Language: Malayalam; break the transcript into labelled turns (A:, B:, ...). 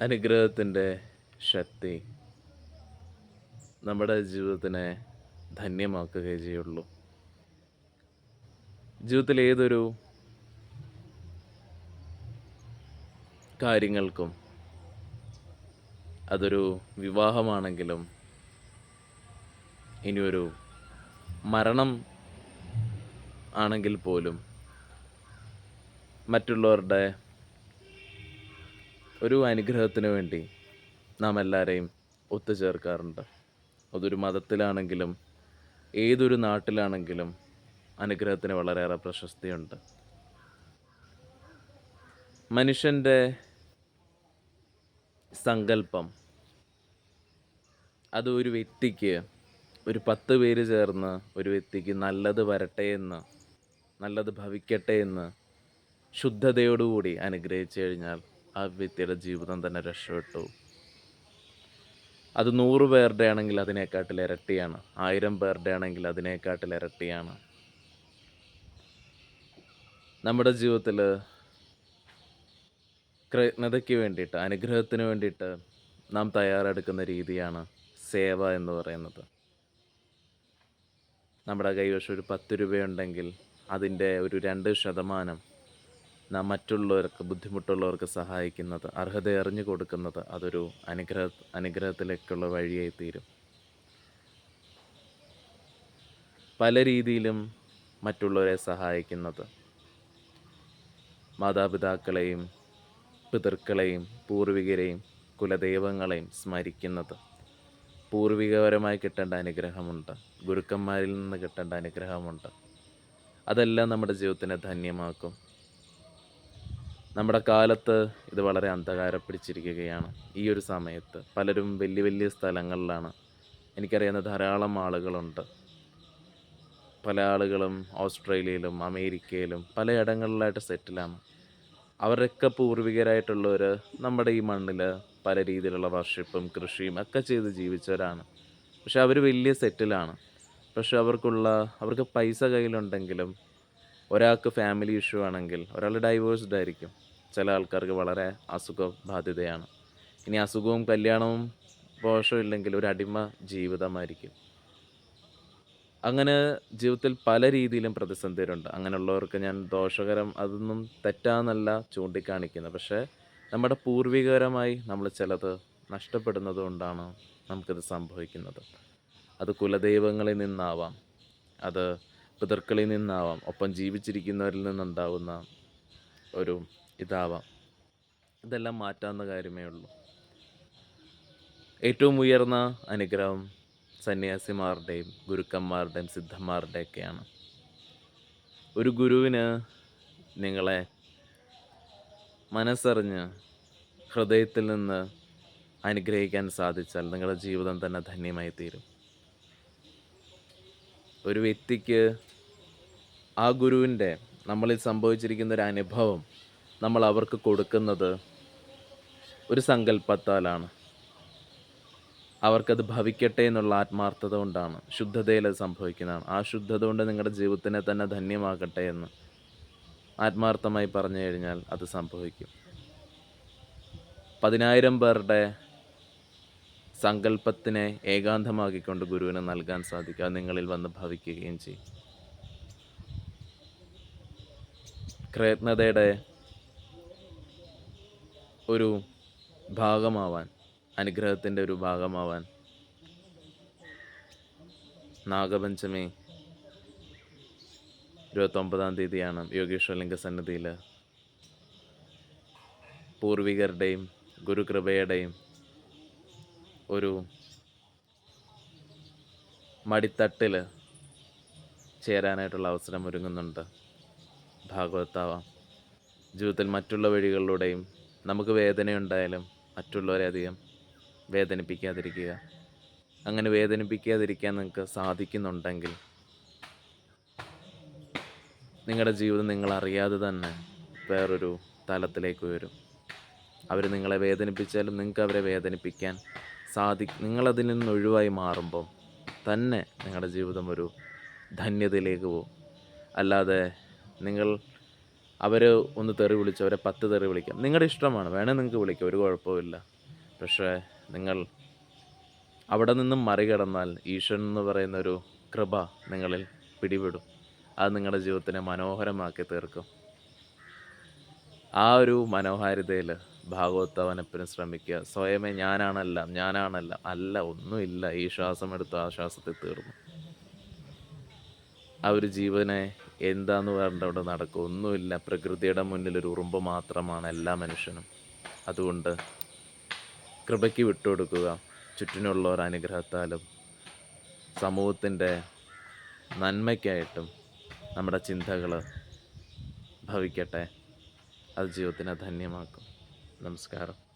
A: അനുഗ്രഹത്തിന്റെ ശക്തി നമ്മുടെ ജീവിതത്തിനെ ധന്യമാക്കുകയേ ചെയ്യുള്ളൂ. ജീവിതത്തിൽ ഏതൊരു കാര്യങ്ങൾക്കും അതൊരു വിവാഹമാണെങ്കിലും ഇനിയൊരു മരണം ആണെങ്കിൽ പോലും മറ്റുള്ളവരുടെ ഒരു അനുഗ്രഹത്തിന് വേണ്ടി നാം എല്ലാവരെയും ഒത്തുചേർക്കാറുണ്ട്. അതൊരു മതത്തിലാണെങ്കിലും ഏതൊരു നാട്ടിലാണെങ്കിലും അനുഗ്രഹത്തിന് വളരെയേറെ പ്രശസ്തിയുണ്ട്. മനുഷ്യന്റെ സങ്കല്പം അത് ഒരു വ്യക്തിക്ക് ഒരു പത്ത് പേര് ചേർന്ന് ഒരു വ്യക്തിക്ക് നല്ലത് വരട്ടെ എന്ന് നല്ലത് ഭവിക്കട്ടെ എന്ന് ശുദ്ധതയോടുകൂടി അനുഗ്രഹിച്ചു കഴിഞ്ഞാൽ ആ വ്യക്തിയുടെ ജീവിതം തന്നെ രക്ഷപ്പെട്ടു. അത് നൂറ് പേരുടെ ആണെങ്കിൽ അതിനേക്കാട്ടിൽ ഇരട്ടിയാണ്. ആയിരം പേരുടെ ആണെങ്കിൽ അതിനേക്കാട്ടിൽ ഇരട്ടിയാണ്. നമ്മുടെ ജീവിതത്തിൽ കൃജ്ഞതയ്ക്ക് വേണ്ടിയിട്ട് അനുഗ്രഹത്തിന് വേണ്ടിയിട്ട് നാം തയ്യാറെടുക്കുന്ന രീതിയാണ് സേവ എന്ന് പറയുന്നത്. നമ്മുടെ കൈവശം ഒരു പത്ത് രൂപയുണ്ടെങ്കിൽ അതിന്റെ ഒരു രണ്ട് ശതമാനം നാം മറ്റുള്ളവർക്ക് ബുദ്ധിമുട്ടുള്ളവർക്ക് സഹായിക്കുന്നത് അർഹത അറിഞ്ഞു കൊടുക്കുന്നത് അതൊരു അനുഗ്രഹ അനുഗ്രഹത്തിലേക്കുള്ള വഴിയായി തീരും പല രീതിയിലും മറ്റുള്ളവരെ സഹായിക്കുന്നത്. മാതാപിതാക്കളെയും പിതൃക്കളെയും പൂർവികരെയും കുലദൈവങ്ങളെയും സ്മരിക്കുന്നത്. പൂർവികപരമായി കിട്ടേണ്ട അനുഗ്രഹമുണ്ട്. ഗുരുക്കന്മാരിൽ നിന്ന് കിട്ടേണ്ട അനുഗ്രഹമുണ്ട്. അതെല്ലാം നമ്മുടെ ജീവിതത്തിനെ ധന്യമാക്കും. നമ്മുടെ കാലത്ത് ഇത് വളരെ അന്ധകാര പിടിച്ചിരിക്കുകയാണ് ഈ ഒരു സമയത്ത് പലരും വലിയ വലിയ സ്ഥലങ്ങളിലാണ്. എനിക്കറിയാവുന്ന ധാരാളം ആളുകളുണ്ട്. പല ആളുകളും ഓസ്ട്രേലിയയിലും അമേരിക്കയിലും പലയിടങ്ങളിലായിട്ട് സെറ്റിലാണ് അവരൊക്കെ പൂർവികരായിട്ടുള്ളവർ നമ്മുടെ ഈ മണ്ണിൽ പല രീതിയിലുള്ള വർഷിപ്പും കൃഷിയും ഒക്കെ ചെയ്ത് ജീവിച്ചവരാണ്. പക്ഷെ അവർ വലിയ സെറ്റിലാണ് പക്ഷെ അവർക്കുള്ള അവർക്ക് പൈസ കയ്യിലുണ്ടെങ്കിലും ഒരാൾക്ക് ഫാമിലി ഇഷ്യൂ ആണെങ്കിൽ ഒരാൾ ഡൈവേഴ്സ്ഡ് ആയിരിക്കും. ചില ആൾക്കാർക്ക് വളരെ അസുഖ ബാധിതയാണ് ഇനി അസുഖവും കല്യാണവും ദോഷമില്ലെങ്കിൽ ഒരു അടിമ ജീവിതമായിരിക്കും. അങ്ങനെ ജീവിതത്തിൽ പല രീതിയിലും പ്രതിസന്ധികളുണ്ട്. അങ്ങനെയുള്ളവർക്ക് ഞാൻ ദോഷകരം അതൊന്നും തെറ്റാന്നല്ല ചൂണ്ടിക്കാണിക്കുന്നത്. പക്ഷേ നമ്മുടെ പൂർവികരമായി നമ്മൾ ചിലത് നഷ്ടപ്പെടുന്നത് കൊണ്ടാണ് നമുക്കിത് സംഭവിക്കുന്നത്. അത് കുലദൈവങ്ങളിൽ നിന്നാവാം. അത് പിതൃക്കളിൽ നിന്നാവാം ഒപ്പം ജീവിച്ചിരിക്കുന്നവരിൽ നിന്നുണ്ടാവുന്ന ഒരു ഇതാവാം. ഇതെല്ലാം മാറ്റാവുന്ന കാര്യമേ ഉള്ളൂ. ഏറ്റവും ഉയർന്ന അനുഗ്രഹം സന്യാസിമാരുടെയും ഗുരുക്കന്മാരുടെയും സിദ്ധന്മാരുടെയൊക്കെയാണ്. ഒരു ഗുരുവിന് നിങ്ങളെ മനസ്സറിഞ്ഞ് ഹൃദയത്തിൽ നിന്ന് അനുഗ്രഹിക്കാൻ സാധിച്ചാൽ നിങ്ങളുടെ ജീവിതം തന്നെ ധന്യമായി തീരും ഒരു വ്യക്തിക്ക് ആ ഗുരുവിന്റെ നമ്മളിൽ സംഭവിച്ചിരിക്കുന്ന ഒരു അനുഭവം നമ്മൾ അവർക്ക് കൊടുക്കുന്നത് ഒരു സങ്കല്പത്താലാണ്. അവർക്കത് ഭവിക്കട്ടെ എന്നുള്ള ആത്മാർത്ഥത കൊണ്ടാണ് ശുദ്ധതയിൽ അത് സംഭവിക്കുന്നതാണ്. ആ ശുദ്ധത കൊണ്ട് നിങ്ങളുടെ ജീവിതത്തിനെ തന്നെ ധന്യമാകട്ടെ എന്ന് ആത്മാർത്ഥമായി പറഞ്ഞു കഴിഞ്ഞാൽ അത് സംഭവിക്കും. പതിനായിരം പേരുടെ സങ്കല്പത്തിനെ ഏകാന്തമാക്കിക്കൊണ്ട് ഗുരുവിന് നൽകാൻ സാധിക്കുക നിങ്ങളിൽ വന്ന് ഭവിക്കുകയും ചെയ്യും. കൃതജ്ഞതയുടെ ഒരു ഭാഗമാവാൻ അനുഗ്രഹത്തിന്റെ ഒരു ഭാഗമാവാൻ നാഗപഞ്ചമി ഇരുപത്തൊമ്പതാം തീയതിയാണ് യോഗീശ്വരലിംഗ സന്നിധിയിൽ. പൂർവികരുടെയും ഗുരുകൃപയുടെയും ഒരു മടിത്തട്ടിൽ ചേരാനായിട്ടുള്ള അവസരം ഒരുങ്ങുന്നുണ്ട്. ഭാഗവത്താവാം. ജീവിതത്തിൽ മറ്റുള്ള വഴികളിലൂടെയും നമുക്ക് വേദനയുണ്ടായാലും മറ്റുള്ളവരെ അധികം വേദനിപ്പിക്കാതിരിക്കുക. അങ്ങനെ വേദനിപ്പിക്കാതിരിക്കാൻ നിങ്ങൾക്ക് സാധിക്കുന്നുണ്ടെങ്കിൽ നിങ്ങളുടെ ജീവിതം നിങ്ങൾ അറിയാതെ തന്നെ വേറൊരു തലത്തിലേക്ക് വരും അവർ നിങ്ങളെ വേദനിപ്പിച്ചാലും നിങ്ങൾക്ക് അവരെ വേദനിപ്പിക്കാൻ സാധി നിങ്ങളതിൽ നിന്ന് ഒഴിവായി മാറുമ്പോൾ തന്നെ നിങ്ങളുടെ ജീവിതം ഒരു ധന്യതയിലേക്ക് പോകും. അല്ലാതെ നിങ്ങൾ അവർ ഒന്ന് തെറി വിളിച്ച് അവരെ പത്ത് തെറി വിളിക്കാം. നിങ്ങളുടെ ഇഷ്ടമാണ്. വേണേൽ നിങ്ങൾക്ക് വിളിക്കാം. ഒരു കുഴപ്പമില്ല പക്ഷേ നിങ്ങൾ അവിടെ നിന്നും മറികടന്നാൽ ഈശ്വരൻ എന്ന് പറയുന്ന ഒരു കൃപ നിങ്ങളിൽ പിടിപെടും. അത് നിങ്ങളുടെ ജീവിതത്തിനെ മനോഹരമാക്കി തീർക്കും. ആ ഒരു മനോഹാരിതയിൽ ഭാഗവത്തവനപ്പിന് ശ്രമിക്കുക. സ്വയമേ ഞാനാണല്ല ഞാനാണല്ല അല്ല ഒന്നുമില്ല. ഈ ശ്വാസം എടുത്ത് ആ ശ്വാസത്തിൽ തീർന്നു. ആ ഒരു ജീവനെ എന്താന്ന് പറഞ്ഞിട്ട് അവിടെ നടക്കും. ഒന്നുമില്ല. പ്രകൃതിയുടെ മുന്നിൽ ഒരു ഉറുമ്പ് മാത്രമാണ് എല്ലാ മനുഷ്യനും. അതുകൊണ്ട് കൃപയ്ക്ക് വിട്ടുകൊടുക്കുക. ചുറ്റിനുള്ളവർ അനുഗ്രഹത്താലും സമൂഹത്തിന്റെ നന്മയ്ക്കായിട്ടും നമ്മുടെ ചിന്തകൾ ഭവിക്കട്ടെ. അത് ജീവിതത്തിനെ ധന്യമാക്കും. നമസ്കാരം.